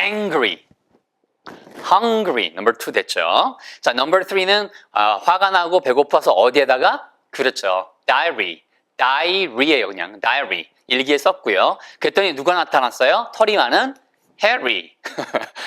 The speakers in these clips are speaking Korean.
angry. hungry. number two 됐죠. 자, number three는 아, 화가 나고 배고파서 어디에다가? 그렇죠. diary. diary예요, 그냥. diary. 일기에 썼고요. 그랬더니 누가 나타났어요? 털이 많은 Harry.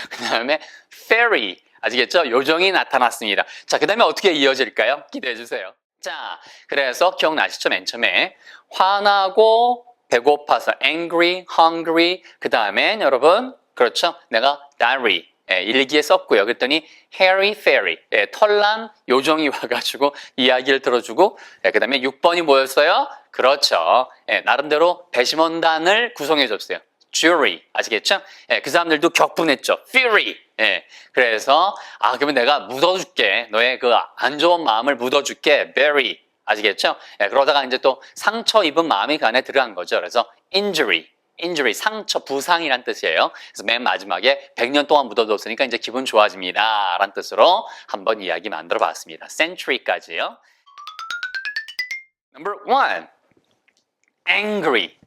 그 다음에 fairy. 아시겠죠? 요정이 나타났습니다. 자, 그 다음에 어떻게 이어질까요? 기대해 주세요. 자, 그래서 기억나시죠? 맨 처음에 화나고 배고파서 angry, hungry. 그 다음엔 여러분 그렇죠? 내가 diary 예, 일기에 썼고요. 그랬더니 Harry Fairy 예, 털난 요정이 와가지고 이야기를 들어주고 예, 그 다음에 6번이 뭐였어요? 그렇죠. 예, 나름대로 배심원단을 구성해줬어요. jury 아시겠죠? 예, 그 사람들도 격분했죠. fury. 예, 그래서 아 그러면 내가 묻어줄게. 너의 그 안 좋은 마음을 묻어줄게. bury 아시겠죠? 예, 그러다가 이제 또 상처 입은 마음이 그 안에 들어간 거죠. 그래서 injury. Injury 상처 부상이란 뜻이에요. 그래서 맨 마지막에 100년 동안 묻어뒀으니까 이제 기분 좋아집니다. 라는 뜻으로 한번 이야기 만들어 봤습니다. century까지요. Number one. angry.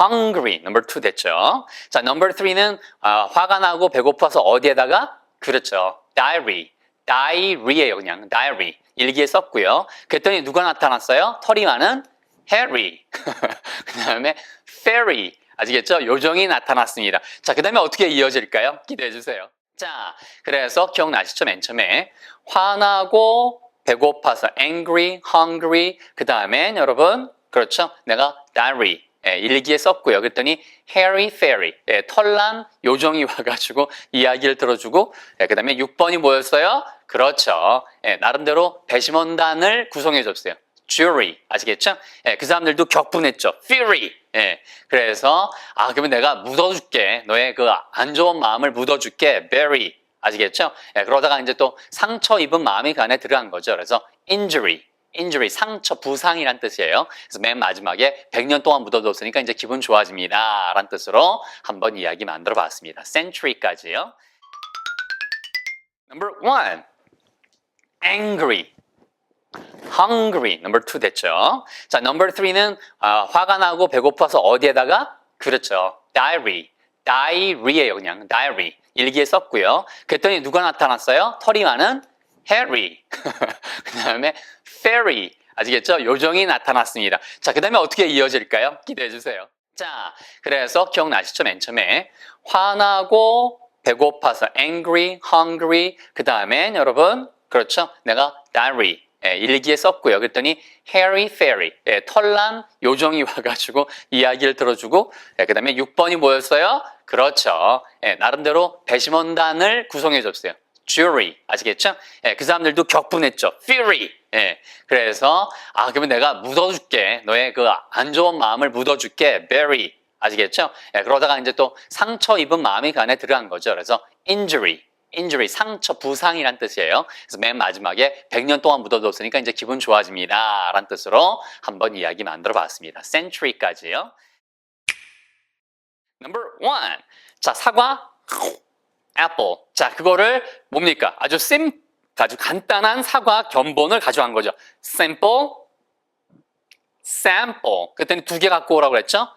hungry. number two 됐죠. 자, number three는 아, 화가 나고 배고파서 어디에다가? 그렇죠. diary. diary예요, 그냥. diary. 일기에 썼고요. 그랬더니 누가 나타났어요? 털이 많은 Harry. 그 다음에 fairy. 아시겠죠? 요정이 나타났습니다. 자, 그 다음에 어떻게 이어질까요? 기대해 주세요. 자, 그래서 기억나시죠? 맨 처음에 화나고 배고파서 angry, hungry. 그 다음엔 여러분 그렇죠? 내가 diary 예, 일기에 썼고요. 그랬더니 Harry Fairy 예, 털난 요정이 와가지고 이야기를 들어주고 예, 그 다음에 6번이 뭐였어요? 그렇죠. 예, 나름대로 배심원단을 구성해 줬어요. Jury 아시겠죠? 예, 그 사람들도 격분했죠. fury. 예, 그래서 아 그러면 내가 묻어줄게. 너의 그 안 좋은 마음을 묻어줄게. bury 아시겠죠? 예, 그러다가 이제 또 상처 입은 마음이 그 안에 들어간 거죠. 그래서 injury. injury 상처 부상이란 뜻이에요. 그래서 맨 마지막에 100년 동안 묻어뒀으니까 이제 기분 좋아집니다. 라는 뜻으로 한번 이야기 만들어 봤습니다. century까지요. Number one. angry. Hungry. number two 됐죠. 자, number three는 아, 화가 나고 배고파서 어디에다가? 그렇죠. diary. diary예요, 그냥. diary. 일기에 썼고요. 그랬더니 누가 나타났어요? 털이 많은 Harry. 그 다음에 fairy. 아시겠죠? 요정이 나타났습니다. 자, 그 다음에 어떻게 이어질까요? 기대해 주세요. 자, 그래서 기억나시죠? 맨 처음에 화나고 배고파서 angry, hungry. 그 다음엔 여러분 그렇죠? 내가 diary 예, 일기에 썼고요. 그랬더니 Harry Fairy 예, 털난 요정이 와가지고 이야기를 들어주고 예, 그 다음에 6번이 뭐였어요? 그렇죠. 예, 나름대로 배심원단을 구성해줬어요. jury 아시겠죠? 예, 그 사람들도 격분했죠. fury. 예, 그래서 아 그러면 내가 묻어줄게. 너의 그 안 좋은 마음을 묻어줄게. bury 아시겠죠? 예, 그러다가 이제 또 상처 입은 마음이 그 안에 들어간 거죠. 그래서 injury. Injury 상처 부상이란 뜻이에요. 그래서 맨 마지막에 100년 동안 묻어뒀으니까 이제 기분 좋아집니다. 라는 뜻으로 한번 이야기 만들어 봤습니다. century까지요. Number one. 자, 사과. apple. 자, 그거를 뭡니까? 아주 심, 아주 간단한 사과 견본을 가져간 거죠. simple, sample. 그랬더니 두 개 갖고 오라고 그랬죠?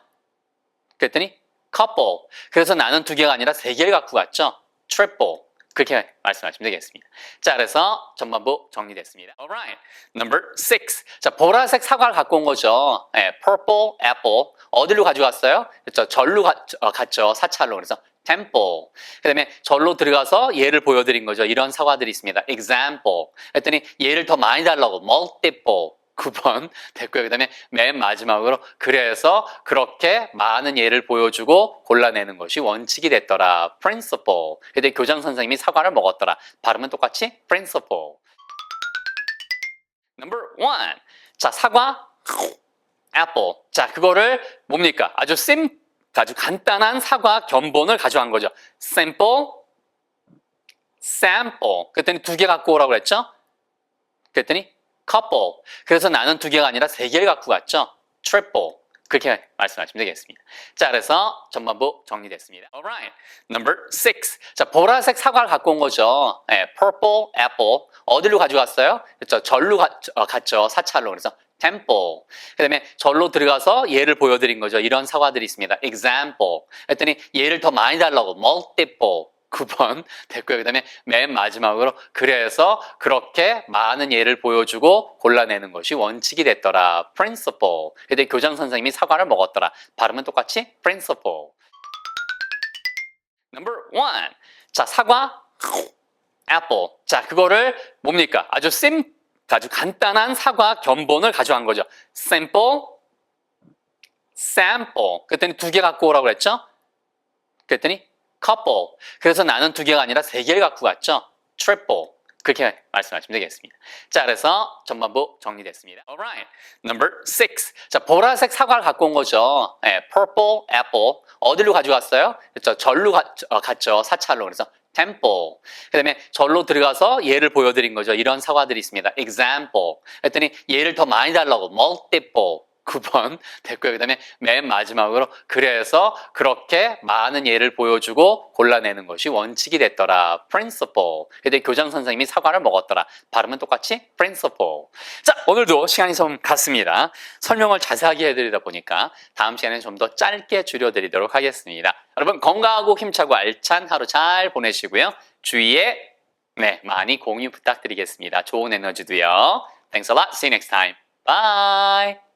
그랬더니 couple. 그래서 나는 두 개가 아니라 세 개를 갖고 갔죠. triple. 그렇게 말씀하시면 되겠습니다. 자, 그래서 전반부 정리됐습니다. Alright. Number six. 자, 보라색 사과를 갖고 온 거죠. 예, purple apple. 어디로 가져갔어요? 그렇죠. 절로 가, 어, 갔죠. 사찰로. 그래서 temple. 그 다음에 절로 들어가서 예를 보여드린 거죠. 이런 사과들이 있습니다. example. 그랬더니 예를 더 많이 달라고 multiple. 9번 됐고요. 그 다음에 맨 마지막으로 그래서 그렇게 많은 예를 보여주고 골라내는 것이 원칙이 됐더라. principle. 근데 교장 선생님이 사과를 먹었더라. 발음은 똑같이 principle. Number one. 자, 사과. apple. 자, 그거를 뭡니까? 아주 심, 아주 간단한 사과 견본을 가져간 거죠. simple, sample. 그랬더니 두 개 갖고 오라고 그랬죠? 그랬더니 couple. 그래서 나는 두 개가 아니라 세 개를 갖고 갔죠. triple. 그렇게 말씀하시면 되겠습니다. 자, 그래서 전반부 정리됐습니다. Alright. Number six. 자, 보라색 사과를 갖고 온 거죠. 네, purple apple. 어디로 가져갔어요? 그렇죠. 절로 가, 어, 갔죠. 사찰로. 그래서 temple. 그 다음에 절로 들어가서 예를 보여드린 거죠. 이런 사과들이 있습니다. example. 했더니 예를 더 많이 달라고 multiple. 9번 됐고요. 그 다음에 맨 마지막으로 그래서 그렇게 많은 예를 보여주고 골라내는 것이 원칙이 됐더라. principle. 근데 교장 선생님이 사과를 먹었더라. 발음은 똑같이 principle. Number one. 자, 사과, apple. 자, 그거를 뭡니까? 아주 심, 아주 간단한 사과 견본을 가져간 거죠. simple, sample. 그랬더니 두 개 갖고 오라고 그랬죠? 그랬더니 couple. 그래서 나는 두 개가 아니라 세 개를 갖고 갔죠. triple. 그렇게 말씀하시면 되겠습니다. 자, 그래서 전반부 정리됐습니다. Alright. Number six. 자, 보라색 사과를 갖고 온 거죠. 예, purple apple. 어디로 가져갔어요? 그렇죠. 절로 가, 어, 갔죠. 사찰로. 그래서 temple. 그 다음에 절로 들어가서 예를 보여드린 거죠. 이런 사과들이 있습니다. example. 했더니 예를 더 많이 달라고 multiple. 9번 됐고요. 그 다음에 맨 마지막으로 그래서 그렇게 많은 예를 보여주고 골라내는 것이 원칙이 됐더라. principle. 근데 교장 선생님이 사과를 먹었더라. 발음은 똑같이 principle. 자, 오늘도 시간이 좀 갔습니다. 설명을 자세하게 해드리다 보니까 다음 시간에 좀더 짧게 줄여드리도록 하겠습니다. 여러분 건강하고 힘차고 알찬 하루 잘 보내시고요. 주위에 네, 많이 공유 부탁드리겠습니다. 좋은 에너지도요. Thanks a lot. See you next time. Bye.